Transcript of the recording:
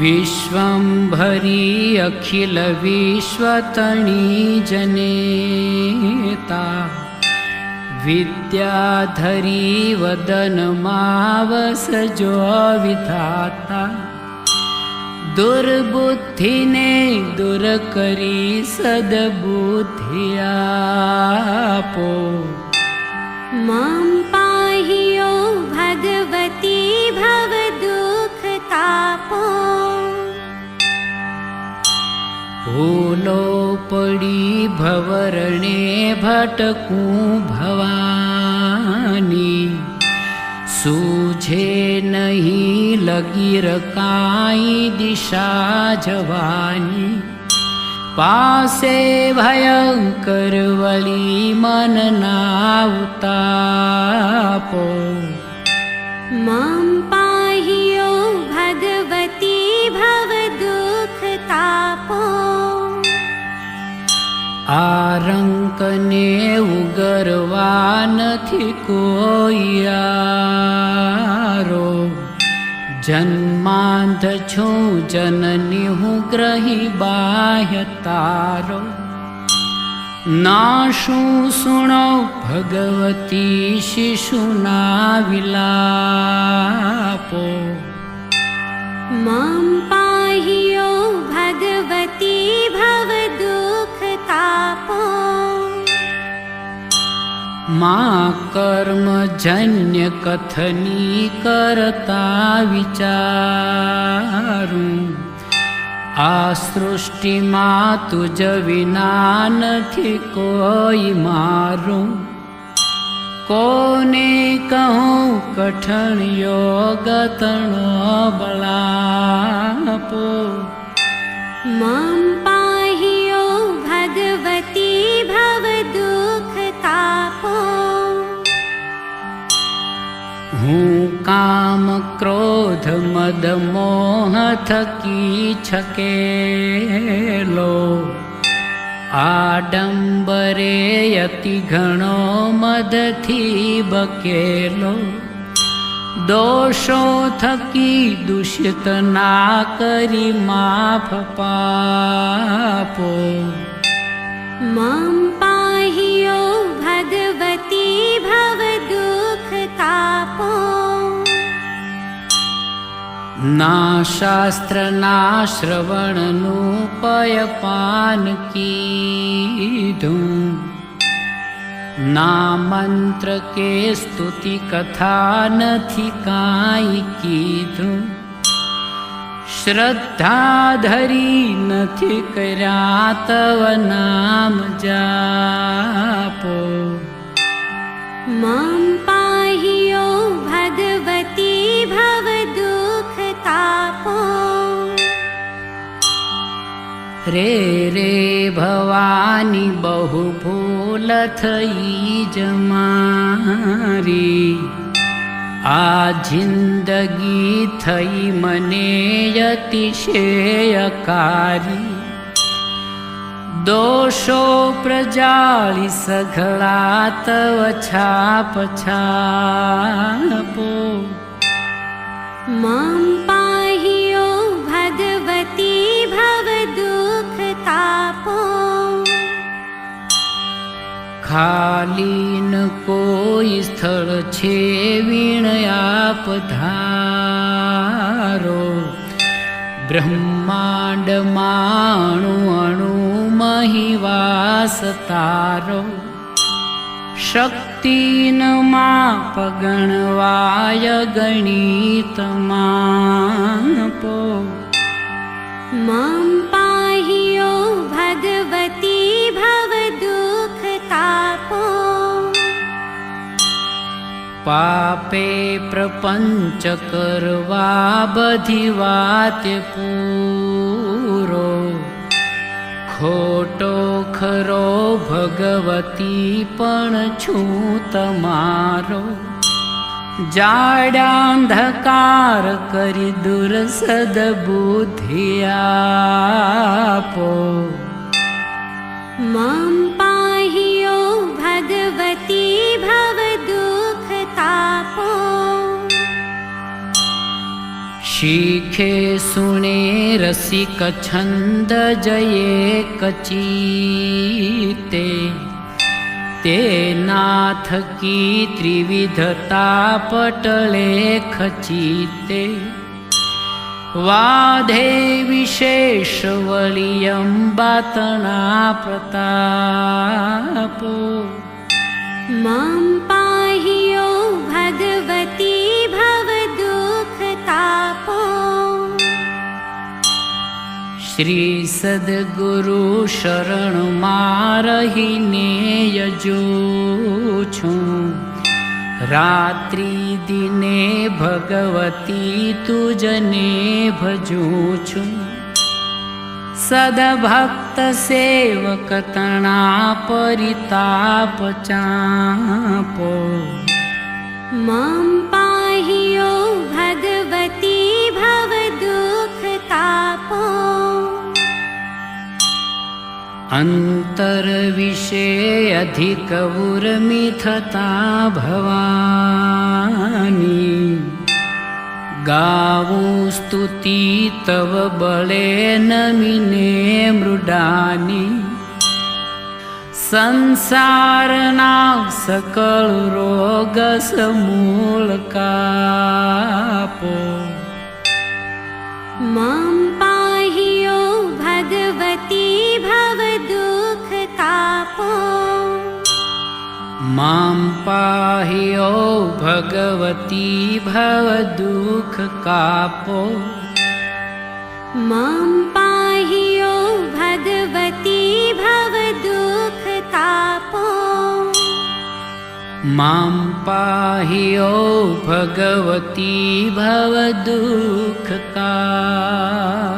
विश्वम्भरी अखिलविश्वतणी जनेता विद्याधरी वदनमावसजो विधाता दुर्बुद्धिने दुर्करि सद्बुद्ध्यापो माम् પડી ભવરણે ભટકું ભવાની સૂઝે નહીં લગીર કાંઈ દિશા જવાની પાસે ભયંકર વળી મનના ઉતાપો मां આરંકને ઉગરવા નથી કોયારો જન્માંધ છું જનની હું ગ્રહી બાહ્ય તારો. ના શું સુણો ભગવતી શિશુના વિલાપો. મામ પાહિયો માં કર્મજન્ય કથની કરતા વિચારું. આ સૃષ્ટિમાં તુજ વિના નથી કોઈ મારું. કોને કહું કઠણ યોગતણો બળાપો? मां મદ મોહ થકી છકેલો આડંબરે અતિ ઘણો મદથી બકેલો દોષો થકી દૂષિત ના કરી માફ પાપો मां ना शास्त्र ना श्रवण नु पयपान की के स्तुति कथा न श्रद्धा धरी नरा तव नाम जापो मां पाहियो भगवती भा रे रे भवानि बहुभूलथि जमारी आ जिन्दगी थै मनेऽतिशेयकारि दोषो प्रजालि सघला तव तवच्छापछा पो मा ખાલી ન કોઈ સ્થળ છે વીણયા ધારો. બ્રહ્માંડ માણુ અણુ મહિવાસ તારો. શક્તિ ન માપ ગણવાય ગણિત માપો. मां पापे प्रपञ्च बधि पूरो। भगवती पण छूतमारो जाडान्धकार करि जाडान्धकारबुद्धयापो मां पाहि भगवती भव શીખે સુણે રસિક છંદ જયે કચીતે. તે નાથ કી ત્રિવિધતા પટલે ખચીતે. વાધે વિશેષ વલિયંબાતણા પ્રતાપો. મામ પા श्री सद्गुरु शरण सद्गुरुशरणमारहिने यजो रात्रिदिने भगवती तुजने भजो छुं। सदभक्त सेवक भजो परिताप चापो। मां થતા ભવાની ગાવું સ્તુતિ તવ બળે નમીને મૃડાની સંસારના સકળ રોગ સમૂળ કાપો मां पाहि ओ भगवती भवदुःख कापो। मां पाहि यो भगवती भवदुःखतापो मां पाहि ओ भगवती भवदुःख कापो